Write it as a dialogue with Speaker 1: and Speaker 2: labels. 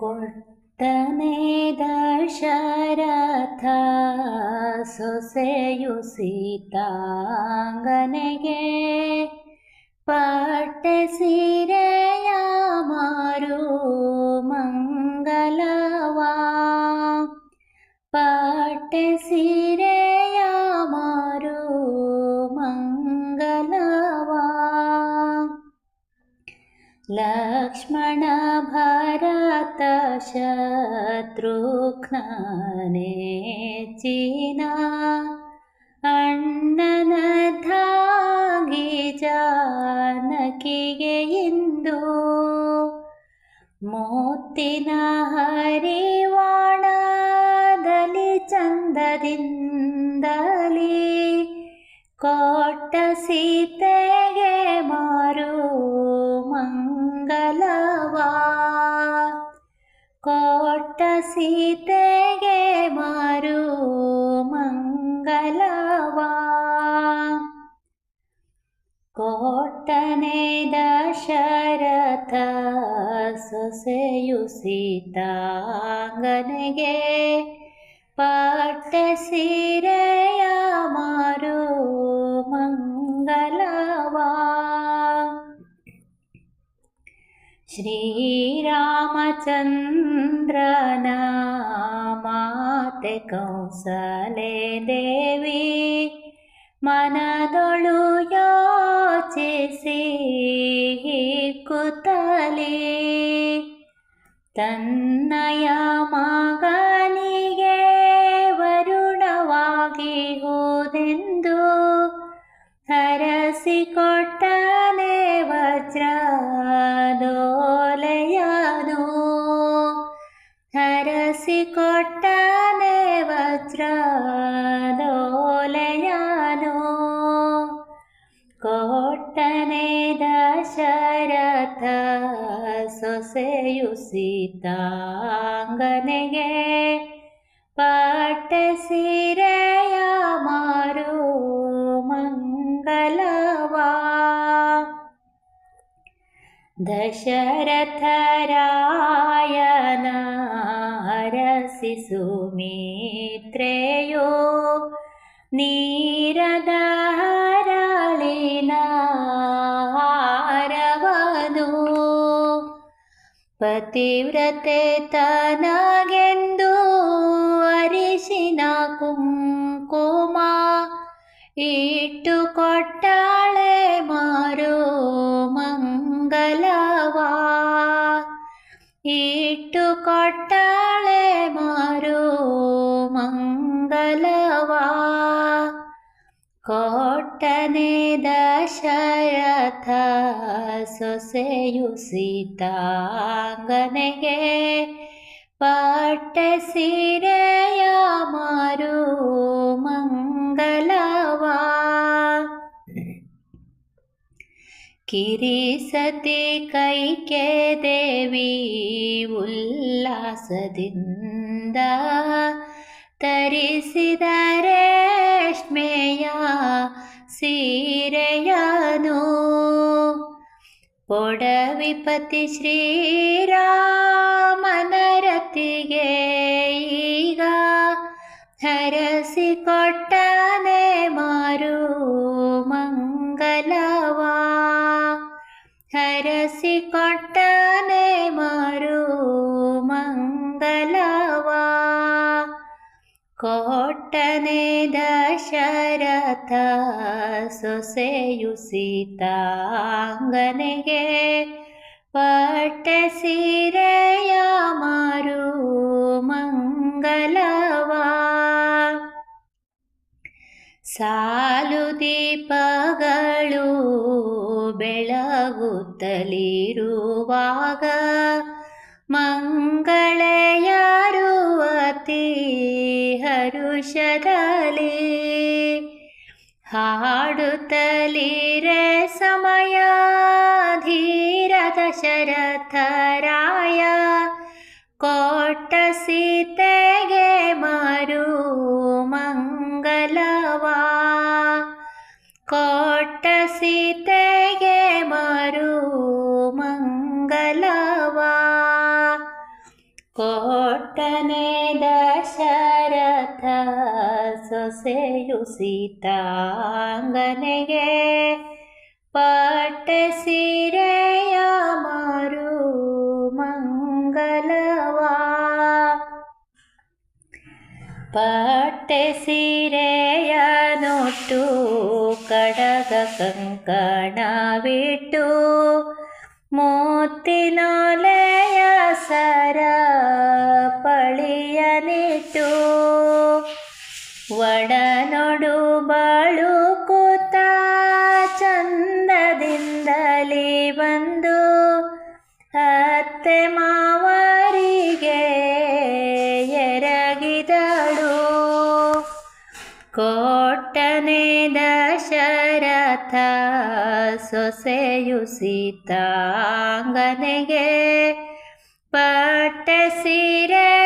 Speaker 1: ಕೊಟ್ಟನೆ ದಶರಥ ಸೊಸೆಯು ಸೀತಾಂಗನೆಗೆ ಪಟ್ಟೆ ಸೀರೆಯ ಮಾರು ಮಂಗಲವಾ ಪಟ್ಟೆ ಸೀರೆಯ ಮಾರು ಮಂಗಲವಾ ಲಕ್ಷ್ಮಣ ಭರತ ಶತ್ರುಘ್ನೇ ಚೀನ. ಅಣ್ಣನ ಧಾಗಿ ಜಾನಕಿಗೆ ಇಂದು ಮುತ್ತಿನ ಹರಿವಾಣದಲ್ಲಿ ಚಂದದಿಂದಲಿ ಕೊಟ್ಟ ಸೀತೆಗೆ ಮಾರು ಮಂಗಲವಾ ಕೊಟ್ಟ ಸೀತೆಗೆ ಮಾರು ಮಂಗಲವ. ಕೊಟ್ಟನೆ ದಶರಥ ಸೊಸೆಯು ಸೀತಾಂಗನೆಗೆ ಪಟ್ಟ ಸೀರೆಯ ಮಾರು ಮಂಗಲವಾ ಶ್ರೀರಾಮಚಂದ್ರನ ಮಾತೆ ಕೌಸಲೆ ದೇವಿ ಮನದೊಳು ಯೋಚಿಸಿ ಕುತಲಿ ತನ್ನಯ ಮಗನಿಗೆ सि कोटने वज्र दोलो कोटने दशरथ सोसे यु सिता गनगे पट ದಶರಥರಾಯನ ಹರಸಿ ಸುಮಿತ್ರೇಯೋ ನೀರದ ಪತಿವ್ರತೆ ತನಗೆಂದು ಅರಿಶಿನ ಕುಂಕುಮ ಇಟ್ಟು ಕೊಟ್ಟಾಳೆ ಕೊಟ್ಟನೆ ದಶರಥ ಸೊಸೆಯು ಸೀತಾಂಗನೆಗೆ ಪಟ್ಟ ಸೀರೆಯ ಮಾರು ಮಂಗಲವಾ. ಕಿರಿಸತಿ ಕೈಕೆ ದೇವಿ ಉಲ್ಲಾಸದಿಂದ ತರಿಸಿದ ರೇಷ್ಮೆಯ ಸೀರೆಯನು ಪೊಡವಿಪತಿ ಶ್ರೀರಾಮನ ರತಿಗೆ ಈಗ ಹರಸಿಕೊಟ್ಟನೆ ಮಾರು ಮಂಗಲವಾ ಹರಸಿಕೊಟ್ಟನೆ ಕೊಟ್ಟನೆ ದಶರಥ ಸೊಸೆಯು ಸೀತಾಂಗನೆಗೆ ಪಟ್ಟ ಸೀರೆಯ ಮಾರು ಮಂಗಲವಾ. ಸಾಲು ದೀಪಗಳು ಬೆಳಗುತ್ತಲಿರುವಾಗ ಮಂಗಳೆಯರು ಹರುಷದಲ್ಲಿ ಹಾಡುತ್ತಲಿರೆ ಸಮಯ ಧೀರ ದಶರಥರಾಯ ಕೊಟ್ಟ ಸೀತೆಗೆ ಮಾರು ಮಂಗಲವಾ. ಕೊಟ್ಟ ಸೀತೆಗೆ ಸೊಸೆಯು ಸೀತಾಂಗನೆಗೆ ಪಟ್ಟ ಸೀರೆಯ ಮಾರು ಮಂಗಲವಾ. ಪಟ್ಟೆ ಸೀರೆಯ ನೋಟು ಕಡಗ ಕಂಕಣವಿಟ್ಟು ಮೂತಿನೊಲೆಯ ಸರ ಒಡನೊಡು ಬಾಳು ಕೂತ ಚಂದದಿಂದಲೇ ಬಂದು ಅತ್ತೆ ಮಾವರಿಗೆ ಎರಗಿದಳು. ಕೋಟನೆ ದಶರಥ ಸೊಸೆಯು ಸೀತಾಂಗನೆಗೆ ಪಟ್ಟ ಮಾರು